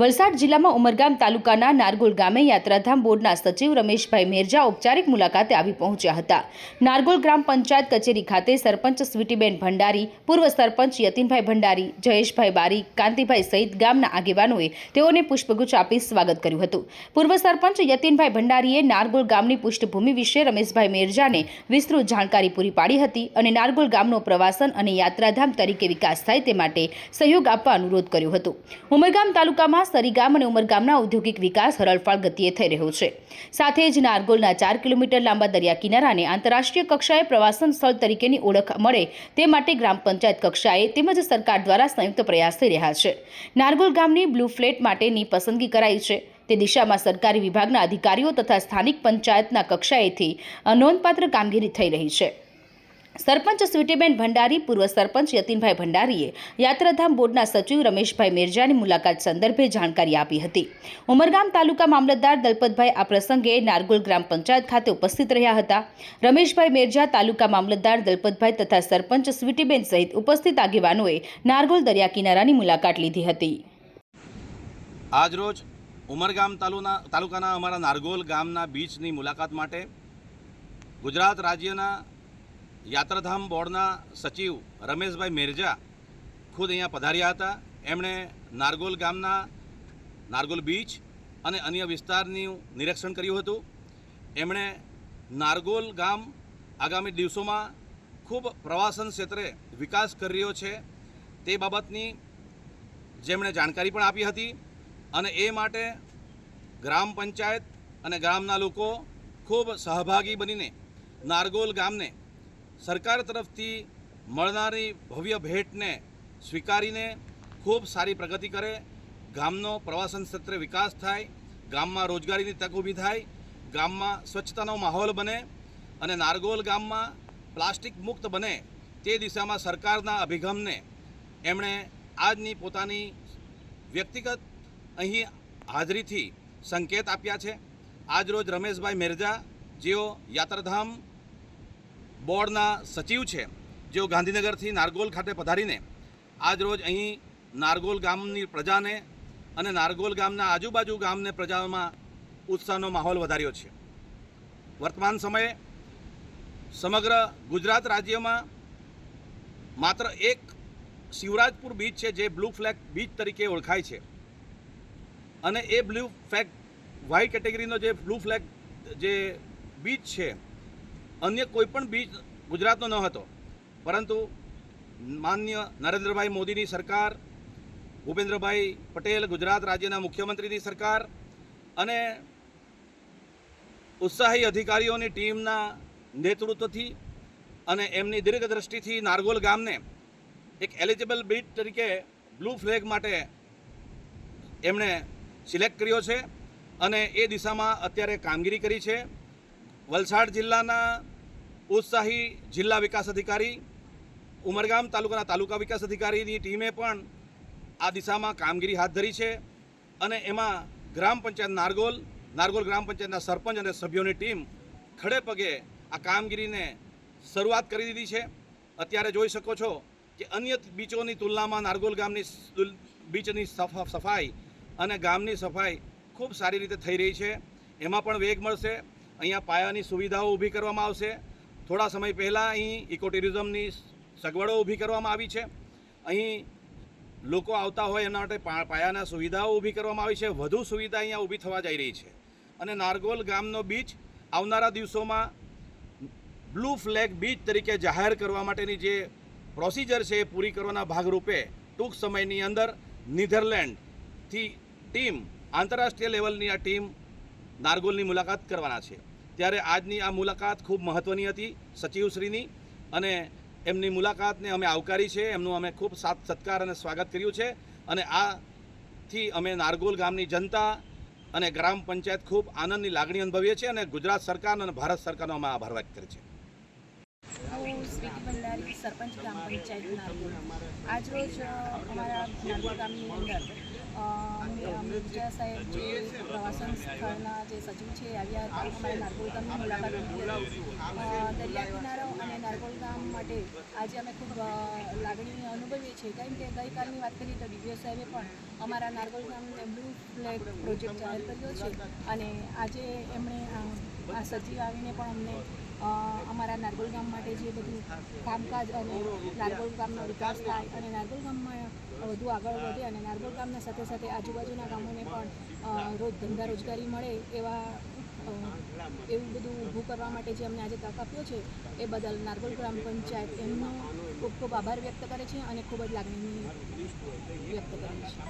વલસાડ જિલ્લામાં ઉમરગામ તાલુકાના નારગોલ ગામે યાત્રાધામ બોર્ડના સચિવ રમેશભાઈ મેરજા ઔપચારિક મુલાકાતે આવી પહોંચ્યા હતા. નારગોલ ગ્રામ પંચાયત કચેરી ખાતે સરપંચ સ્વીટીબેન ભંડારી, પૂર્વ સરપંચ યતિનભાઈ ભંડારી, જયેશભાઈ બારી, કાંતિભાઈ સહિત ગામના આગેવાનોએ તેઓને પુષ્પગુચ્છ આપી સ્વાગત કર્યું હતું. પૂર્વ સરપંચ યતિનભાઈ ભંડારીએ નારગોલ ગામની પૃષ્ઠભૂમિ વિશે રમેશભાઈ મેરજાને વિસ્તૃત જાણકારી પૂરી પાડી હતી અને નારગોલ ગામનો પ્રવાસન અને યાત્રાધામ તરીકે વિકાસ થાય તે માટે સહયોગ આપવા અનુરોધ કર્યો હતો. ઉમરગામ તાલુકામાં સરીગામ અને ઉમરગામના ઔદ્યોગિક વિકાસ હરળફાળ ગતિએ થઈ રહ્યો છે. સાથે જ નારગોલના ચાર કિલોમીટર લાંબા દરિયા કિનારાને આંતરરાષ્ટ્રીય કક્ષાએ પ્રવાસન સ્થળ તરીકેની ઓળખ મળે તે માટે ગ્રામ પંચાયત કક્ષાએ તેમજ સરકાર દ્વારા સંયુક્ત પ્રયાસ થઈ રહ્યા છે. નારગોલ ગામની બ્લુ ફ્લેટ માટેની પસંદગી કરાઈ છે. તે દિશામાં સરકારી વિભાગના અધિકારીઓ તથા સ્થાનિક પંચાયતના કક્ષાએથી નોંધપાત્ર કામગીરી થઈ રહી છે. સરપંચ સ્વીટીબેન ભંડારી, પૂર્વ સરપંચ યતિનભાઈ ભંડારીએ યાત્રાધામ બોર્ડના સચિવ રમેશભાઈ મેરજાની મુલાકાત સંદર્ભે જાણકારી આપી હતી. ઉમરગામ તાલુકા મામલતદાર દલપતભાઈ આ પ્રસંગે નારગોલ ગ્રામ પંચાયત ખાતે ઉપસ્થિત રહ્યા હતા. રમેશભાઈ મેરજા તાલુકા મામલતદાર દલપતભાઈ તથા સરપંચ સ્વીટીબેન સહિત ઉપસ્થિત આગેવાનોએ નારગોલ દરિયા કિનારાની મુલાકાત લીધી હતી. આજરોજ ઉમરગામ તાલુના તાલુકાના અમારા નારગોલ ગામના બીચની મુલાકાત માટે ગુજરાત રાજ્યના યાત્રાધામ બોર્ડના સચિવ રમેશભાઈ મેરજા ખુદ અહીંયા પધાર્યા હતા. એમણે નારગોલ ગામના નારગોલ બીચ અને અન્ય વિસ્તારનું નિરીક્ષણ કર્યું હતું. એમણે નારગોલ ગામ આગામી દિવસોમાં ખૂબ પ્રવાસન ક્ષેત્રે વિકાસ કરી રહ્યો છે. તે બાબતની જેમણે જાણકારી પણ આપી હતી અને એ માટે ગ્રામ પંચાયત અને ગામના લોકો ખૂબ સહભાગી બનીને નારગોલ ગામને સરકાર તરફથી મળનારી ભવ્ય ભેટને સ્વીકારીને ખૂબ સારી પ્રગતિ કરે. ગામનો પ્રવાસન ક્ષેત્રે વિકાસ થાય, ગામમાં રોજગારીની તક ઊભી થાય, ગામમાં સ્વચ્છતાનો માહોલ બને અને નારગોલ ગામમાં પ્લાસ્ટિક મુક્ત બને તે દિશામાં સરકારના અભિગમને એમણે આજની પોતાની વ્યક્તિગત અહીં હાજરીથી સંકેત આપ્યા છે. આજરોજ રમેશભાઈ મેરજા જેઓ યાત્રાધામ બોર્ડના સચિવ છે, જેઓ ગાંધીનગરથી નારગોલ ખાતે પધારીને આજરોજ અહીં નારગોલ ગામની પ્રજાને અને નારગોલ ગામના આજુબાજુ ગામને પ્રજામાં ઉત્સાહનો માહોલ વધાર્યો છે. વર્તમાન સમયે સમગ્ર ગુજરાત રાજ્યમાં માત્ર એક શિવરાજપુર બીચ છે, જે બ્લુ ફ્લેગ બીચ તરીકે ઓળખાય છે. અને એ બ્લુ ફ્લેગ વ્હાઇટ કેટેગરીનો જે બ્લુ ફ્લેગ જે બીચ છે અન્ય કોઈ પણ બીચ ગુજરાતનો ન હતો. પરંતુ માન્ય નરેન્દ્રભાઈ મોદીની સરકાર, ભૂપેન્દ્રભાઈ પટેલ ગુજરાત રાજ્યના મુખ્યમંત્રીની સરકાર અને ઉત્સાહી અધિકારીઓની ટીમના નેતૃત્વથી અને એમની દીર્ઘદ્રષ્ટિથી નારગોલ ગામને એક એલિજિબલ બીચ તરીકે બ્લુ ફ્લેગ માટે એમણે સિલેક્ટ કર્યો છે અને એ દિશામાં અત્યારે કામગીરી કરી છે. વલસાડ જિલ્લાના ઉત્સાહી જિલ્લા વિકાસ અધિકારી, ઉમરગામ તાલુકાના તાલુકા વિકાસ અધિકારીની ટીમે પણ આ દિશામાં કામગીરી હાથ ધરી છે અને એમાં ગ્રામ પંચાયત નારગોલ નારગોલ ગ્રામ પંચાયતના સરપંચ અને સભ્યોની ટીમ ખડે પગે આ કામગીરીને શરૂઆત કરી દીધી છે. અત્યારે જોઈ શકો છો કે અન્ય બીચોની તુલનામાં નારગોલ ગામની બીચની સફ- સફાઈ અને ગામની સફાઈ ખૂબ સારી રીતે થઈ રહી છે. એમાં પણ વેગ મળશે. અહીંયા પાયાની સુવિધાઓ ઊભી કરવામાં આવશે. થોડા સમય પહેલાં અહીં ઇકો ટુરિઝમની સગવડો ઊભી કરવામાં આવી છે. અહીં લોકો આવતા હોય એના માટે પાયાના સુવિધાઓ ઊભી કરવામાં આવી છે. વધુ સુવિધા અહીંયા ઊભી થવા જઈ રહી છે. અને નારગોલ ગામનો બીચ આવનારા દિવસોમાં બ્લુ ફ્લેગ બીચ તરીકે જાહેર કરવા માટેની જે પ્રોસિજર છે એ પૂરી કરવાના ભાગરૂપે ટૂંક સમયની અંદર નીધરલેન્ડથી ટીમ આંતરરાષ્ટ્રીય લેવલની આ ટીમ નારગોલની મુલાકાત કરવાના છે. ત્યારે આજની આ મુલાકાત ખૂબ મહત્ત્વની હતી સચિવશ્રીની અને એમની મુલાકાતને અમે આવકારી છે, એમનું અમે ખૂબ સાથ સત્કાર અને સ્વાગત કર્યું છે અને આથી અમે નારગોલ ગામની જનતા અને ગ્રામ પંચાયત ખૂબ આનંદની લાગણી અનુભવીએ છીએ અને ગુજરાત સરકાર અને ભારત સરકારનો અમે આભાર વ્યક્ત કરીએ છીએ. સરપંચ ગ્રામ પંચાયત આજરોજ અમારા નારગોલ ગામની અંદર અ, સાહેબ જે પ્રવાસન સ્થળના જે સચિવ છે આવ્યા હતા ગામની મુલાકાત દરિયા કિનારો અને નારગોલ ગામ માટે આજે અમે ખૂબ લાગણી અનુભવીએ છીએ. કારણ કે ગઈકાલની વાત કરીએ તો ડીવીઓ સાહેબે પણ અમારા નારગોલ ગામને બ્લુ ફ્લેગ પ્રોજેક્ટ છે અને આજે એમણે આ સચિવ આવીને પણ અમને અમારા નારગોલ ગામ માટે જે બધું કામકાજ અને નારગોલ ગામનો વિકાસ થાય અને નારગોલ ગામમાં વધુ આગળ વધે અને નારગોલ ગામના સાથે સાથે આજુબાજુના ગામોને પણ રોજ ધંધા રોજગારી મળે એવા એવું બધું ઊભું કરવા માટે જે અમને આજે તક આપ્યો છે, એ બદલ નારગોલ ગ્રામ પંચાયત એમનો ખૂબ ખૂબ આભાર વ્યક્ત કરે છે અને ખૂબ જ લાગણી વ્યક્ત કરે છે.